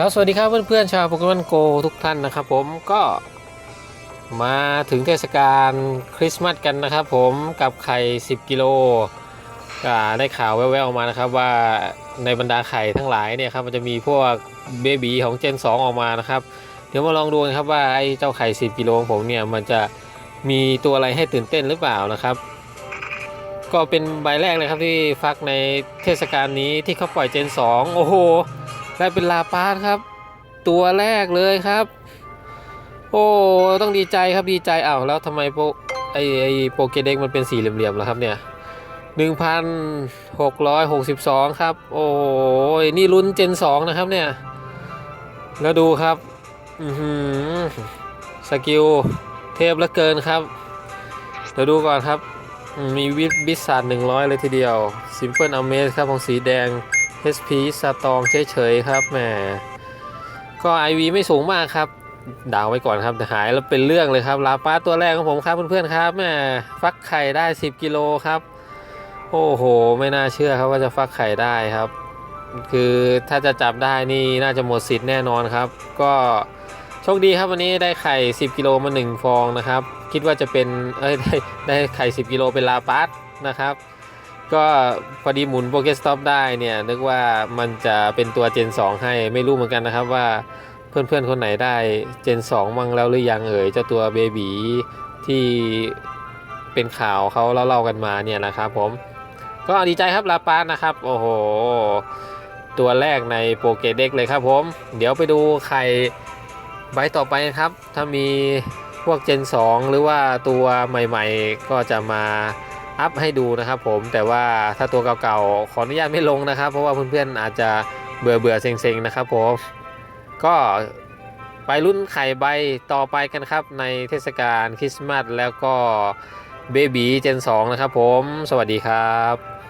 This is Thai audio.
ครับสวัสดีครับเพื่อนๆชาวโปเกมอนโกทุกท่านนะครับผมก็มาถึงเทศกาลคริสต์มาสกันนะครับผมกับไข่ 10 กิโลก็ได้ข่าวแว่วๆออกมานะครับว่าในบรรดาไข่ทั้งหลายเนี่ยครับมันจะมีพวกเบบีของเจน 2 ออกมานะครับ เดี๋ยวมาลองดูกันครับว่าไอ้เจ้าไข่ 10 กิโลของผมเนี่ยมันจะมีตัวอะไรให้ตื่นเต้นหรือเปล่านะครับ ก็เป็นใบแรกเลยครับที่ฟักในเทศกาลนี้ที่เขาปล่อยเจน 2 โอ้โห ได้เป็นลาปาสครับ ตัวแรกเลยครับ โอ้ต้องดีใจครับดีใจอ้าวแล้วทำไมโปไอไอโปเกเด็กมันเป็นสี่เหลี่ยมๆแล้วครับเนี่ย1,662 ครับ โอ้ยนี่ลุ้นเจน 2 นะครับเนี่ย แล้วดูครับ อือสกิลเทพเหลือเกินครับ เดี๋ยวดูก่อนครับ มีวิบิสซาร์ด100 เลยทีเดียว Simple Amaze ครับ ของสีแดง HP สตองเฉยๆครับแหมก็ IV ไม่สูงมากครับดาวไว้ก่อนครับแต่หายแล้วเป็นเรื่องเลยครับลาปาตัวแรกของผมครับเพื่อนๆครับแหมฟักไข่ได้ 10 กิโลครับ โอ้โห ไม่น่าเชื่อครับว่าจะฟักไข่ได้ครับ คือถ้าจะจับได้นี่น่าจะหมดสิทธิ์แน่นอนครับ ก็โชคดีครับวันนี้ได้ไข่ 10 กิโลมา 1 ฟองนะครับ คิดว่าจะเป็นเอ้ยได้ได้ไข่ 10 กิโลเป็นลาปาสนะครับ ก็พอดีหมุนโปเกสต็อปได้เนี่ยนึกว่ามันจะเป็นตัวเจน2ให้ไม่รู้เหมือนกันนะครับว่าเพื่อนๆ คนไหนได้เจน2มั่งแล้วหรือยังเอ่ยเจ้าตัวเบบีที่เป็นข่าวเขาเล่าๆกันมาเนี่ยนะครับผมก็ดีใจครับลาปาสนะครับ โอ้โห ตัวแรกในโปเกเด็กเลยครับผม เดี๋ยวไปดูไข่ใบต่อไปนะครับ ถ้ามีพวกเจน2หรือว่าตัวใหม่ๆ ก็จะมา อัพให้ดูนะครับผมแต่ว่าถ้าตัวเก่าๆขออนุญาตไม่ลงนะครับ เพราะว่าเพื่อนๆอาจจะเบื่อเบื่อๆเซ็งๆนะครับผมก็ไปรุ่นไข่ใบต่อไปกันครับ ในเทศกาลคริสต์มาสแล้วก็เบบีเจน2นะครับผม สวัสดีครับ